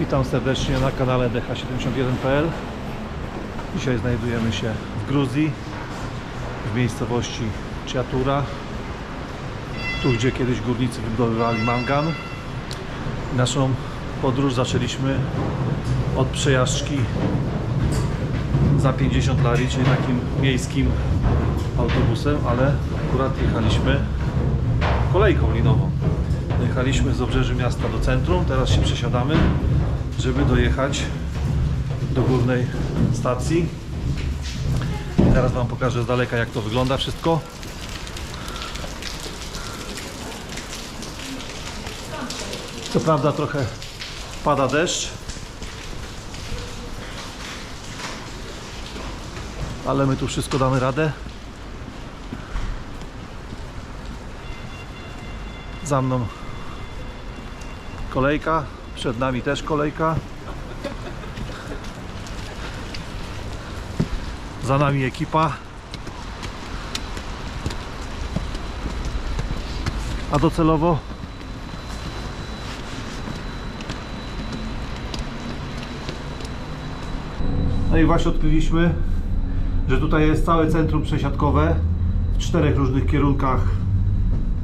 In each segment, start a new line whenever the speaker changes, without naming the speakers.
Witam serdecznie na kanale DH71.pl Dzisiaj znajdujemy się w Gruzji w miejscowości Ciatura tu gdzie kiedyś górnicy wydobywali mangan naszą podróż zaczęliśmy od przejażdżki za 50 lari, czyli takim miejskim autobusem, ale akurat jechaliśmy kolejką linową. Jechaliśmy z obrzeży miasta do centrum, teraz się przesiadamy, żeby dojechać do górnej stacji. I Zaraz Wam pokażę z daleka jak to wygląda wszystko. Co prawda trochę pada deszcz, ale my tu wszystko damy radę. Za mną kolejka, przed nami też kolejka. Za nami ekipa. A docelowo No i właśnie odkryliśmy, że tutaj jest całe centrum przesiadkowe w czterech różnych kierunkach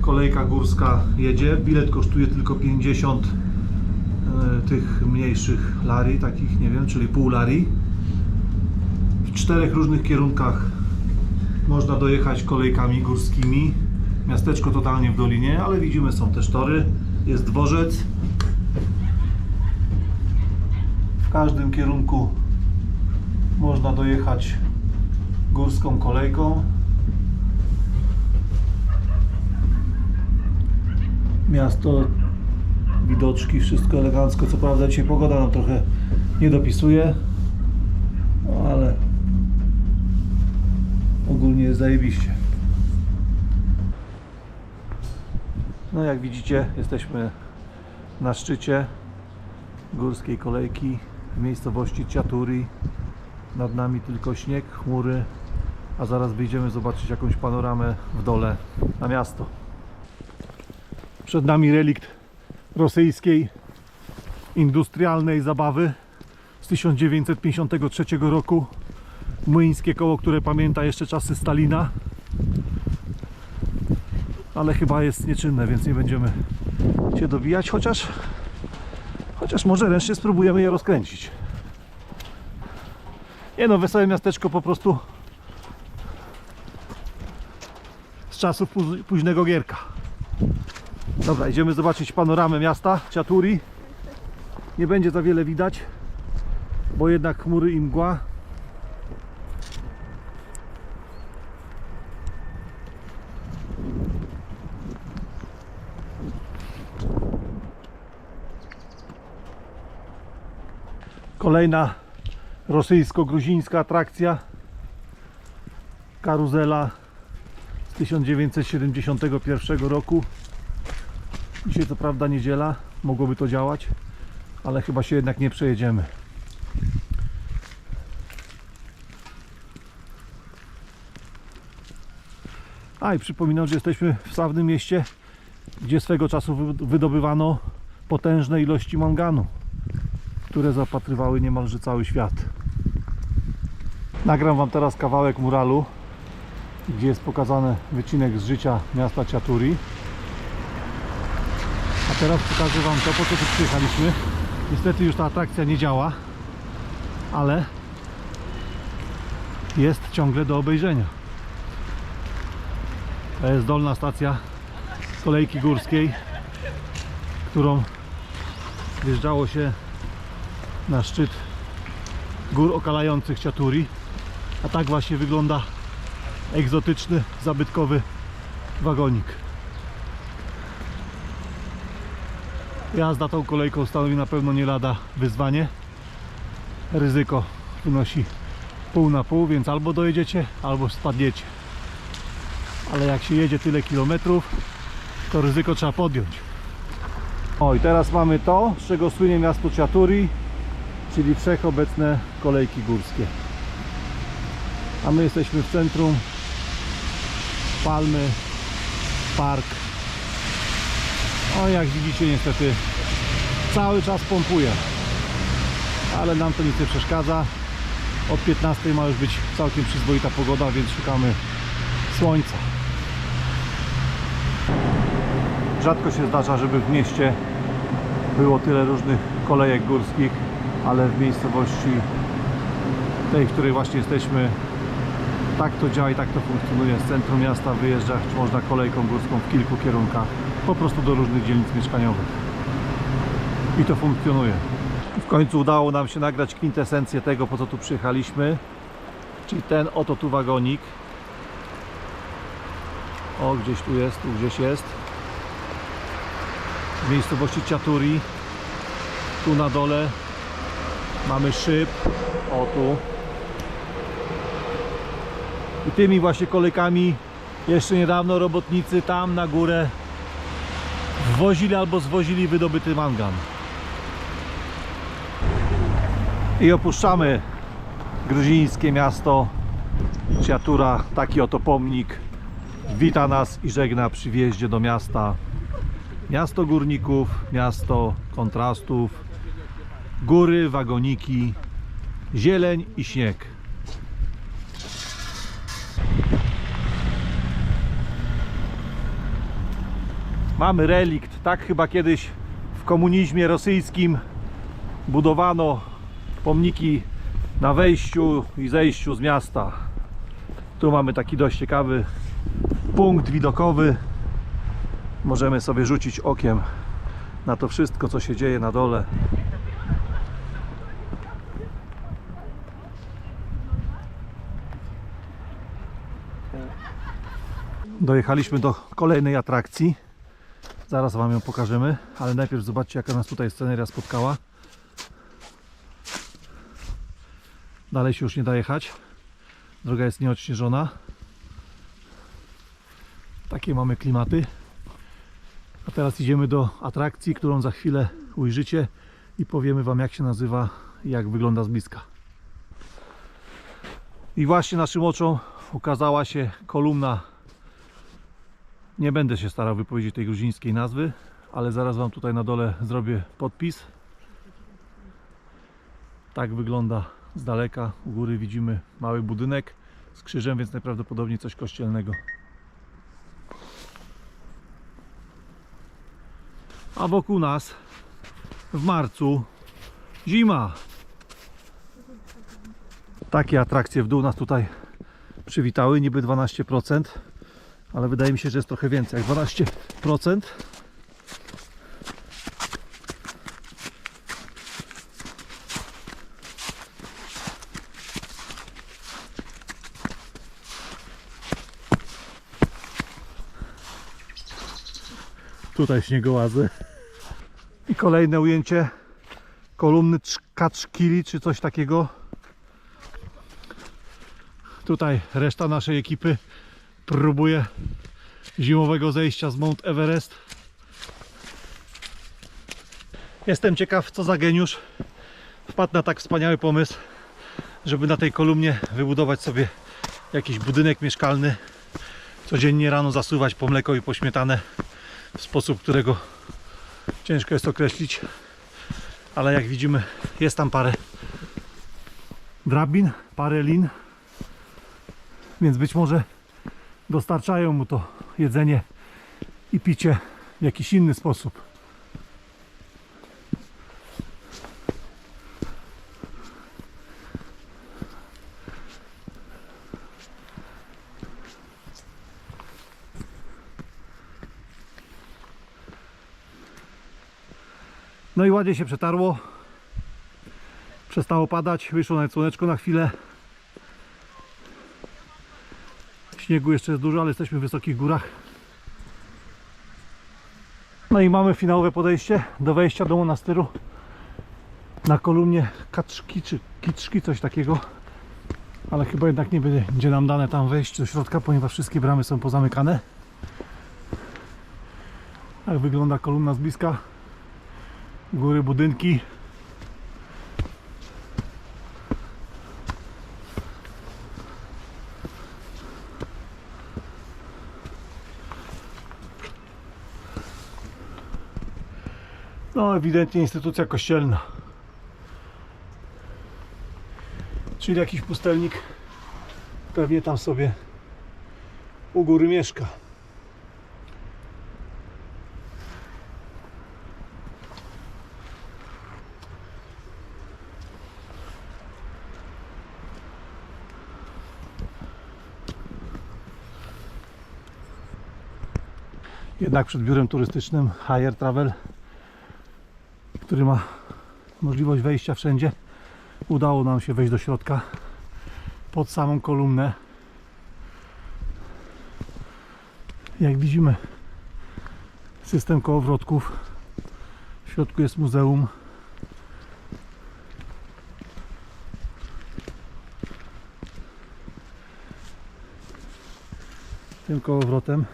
kolejka górska jedzie. Bilet kosztuje tylko 50 e, tych mniejszych lari, takich nie wiem, czyli pół lari. W czterech różnych kierunkach można dojechać kolejkami górskimi. Miasteczko totalnie w dolinie, ale widzimy są też tory. Jest dworzec. W każdym kierunku można dojechać górską kolejką. Miasto, widoczki, wszystko elegancko. Co prawda dzisiaj pogoda nam trochę nie dopisuje, ale ogólnie jest zajebiście. No jak widzicie, jesteśmy na szczycie górskiej kolejki w miejscowości Ciaturi. Nad nami tylko śnieg, chmury, a zaraz wyjdziemy zobaczyć jakąś panoramę w dole na miasto. Przed nami relikt rosyjskiej industrialnej zabawy z 1953 roku. Młyńskie koło, które pamięta jeszcze czasy Stalina. Ale chyba jest nieczynne, więc nie będziemy się dobijać, chociaż chociaż może ręcznie spróbujemy je rozkręcić. Nie no, wesołe miasteczko po prostu z czasów póź- późnego Gierka. Dobra, idziemy zobaczyć panoramę miasta Ciaturi. Nie będzie za wiele widać, bo jednak chmury i mgła. Kolejna rosyjsko-gruzińska atrakcja karuzela z 1971 roku dzisiaj co prawda niedziela mogłoby to działać ale chyba się jednak nie przejedziemy a i przypominam, że jesteśmy w sławnym mieście gdzie swego czasu wy- wydobywano potężne ilości manganu które zapatrywały niemalże cały świat. Nagram Wam teraz kawałek muralu, gdzie jest pokazany wycinek z życia miasta Ciaturi. Teraz pokażę Wam to, po co tu przyjechaliśmy. Niestety już ta atrakcja nie działa, ale jest ciągle do obejrzenia. To jest dolna stacja kolejki górskiej, którą wjeżdżało się na szczyt gór okalających Ciaturi. A tak właśnie wygląda egzotyczny, zabytkowy wagonik. Jazda tą kolejką stanowi na pewno nie lada wyzwanie. Ryzyko wynosi pół na pół, więc albo dojedziecie, albo spadniecie. Ale jak się jedzie tyle kilometrów, to ryzyko trzeba podjąć. O i teraz mamy to, z czego słynie miasto Ciaturi, czyli wszechobecne kolejki górskie. A my jesteśmy w centrum Palmy, park. O jak widzicie niestety cały czas pompuje. ale nam to nic nie przeszkadza. Od 15 ma już być całkiem przyzwoita pogoda, więc szukamy słońca. Rzadko się zdarza, żeby w mieście było tyle różnych kolejek górskich, ale w miejscowości tej, w której właśnie jesteśmy, tak to działa i tak to funkcjonuje. Z centrum miasta wyjeżdżać można kolejką górską w kilku kierunkach, po prostu do różnych dzielnic mieszkaniowych. I to funkcjonuje. W końcu udało nam się nagrać kwintesencję tego, po co tu przyjechaliśmy. Czyli ten oto tu wagonik. O, gdzieś tu jest, tu gdzieś jest. W miejscowości Ciaturi. Tu na dole mamy szyb. O, tu. I tymi właśnie kolejkami jeszcze niedawno robotnicy tam na górę wwozili albo zwozili wydobyty mangan. I opuszczamy gruzińskie miasto Ciatura. Taki oto pomnik wita nas i żegna przy wjeździe do miasta. Miasto górników, miasto kontrastów, góry, wagoniki, zieleń i śnieg. Mamy relikt, tak chyba kiedyś w komunizmie rosyjskim budowano pomniki na wejściu i zejściu z miasta. Tu mamy taki dość ciekawy punkt widokowy. Możemy sobie rzucić okiem na to wszystko, co się dzieje na dole. Dojechaliśmy do kolejnej atrakcji. Zaraz Wam ją pokażemy, ale najpierw zobaczcie, jaka nas tutaj sceneria spotkała. Dalej się już nie da jechać. Droga jest nieodśnieżona. Takie mamy klimaty. A teraz idziemy do atrakcji, którą za chwilę ujrzycie i powiemy Wam jak się nazywa i jak wygląda z bliska. I właśnie naszym oczom ukazała się kolumna. Nie będę się starał wypowiedzieć tej gruzińskiej nazwy, ale zaraz Wam tutaj na dole zrobię podpis. Tak wygląda z daleka. U góry widzimy mały budynek z krzyżem, więc najprawdopodobniej coś kościelnego. A wokół nas w marcu zima. Takie atrakcje w dół nas tutaj przywitały, niby 12%, ale wydaje mi się, że jest trochę więcej jak 12%. Tutaj śniegołazy. I kolejne ujęcie kolumny Kaczkili czy coś takiego. Tutaj reszta naszej ekipy próbuje zimowego zejścia z Mount Everest. Jestem ciekaw, co za geniusz wpadł na tak wspaniały pomysł, żeby na tej kolumnie wybudować sobie jakiś budynek mieszkalny. Codziennie rano zasuwać po mleko i po śmietanę w sposób, którego ciężko jest określić, ale jak widzimy jest tam parę drabin, parę lin, więc być może dostarczają mu to jedzenie i picie w jakiś inny sposób. No i ładnie się przetarło. Przestało padać, wyszło nawet słoneczko na chwilę. Śniegu jeszcze jest dużo, ale jesteśmy w wysokich górach. No i mamy finałowe podejście do wejścia do monastyru na kolumnie Kaczki czy Kiczki, coś takiego. Ale chyba jednak nie będzie nam dane tam wejść do środka, ponieważ wszystkie bramy są pozamykane. Tak wygląda kolumna z bliska góry, budynki. No, ewidentnie instytucja kościelna. Czyli jakiś pustelnik pewnie tam sobie u góry mieszka. Jednak przed biurem turystycznym Higher Travel, który ma możliwość wejścia wszędzie, udało nam się wejść do środka pod samą kolumnę. Jak widzimy, system kołowrotków. W środku jest muzeum. Tym kołowrotem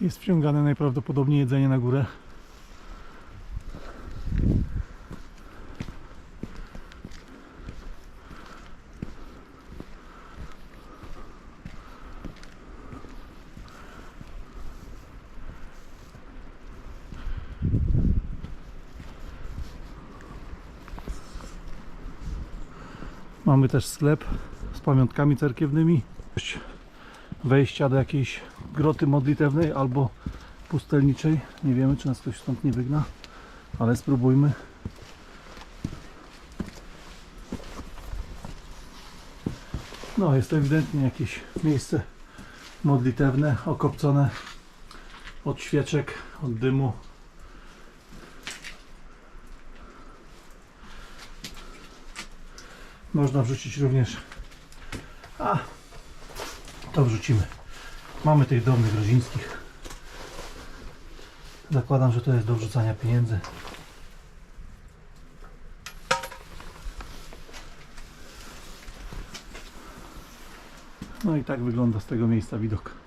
jest wciągane najprawdopodobniej jedzenie na górę. Mamy też sklep z pamiątkami cerkiewnymi. Wejścia do jakiejś groty modlitewnej albo pustelniczej. Nie wiemy, czy nas ktoś stąd nie wygna, ale spróbujmy. No, jest to ewidentnie jakieś miejsce modlitewne, okopcone od świeczek, od dymu. Można wrzucić również. A, to wrzucimy. Mamy tych drobnych rodzińskich. Zakładam, że to jest do wrzucania pieniędzy. No i tak wygląda z tego miejsca widok.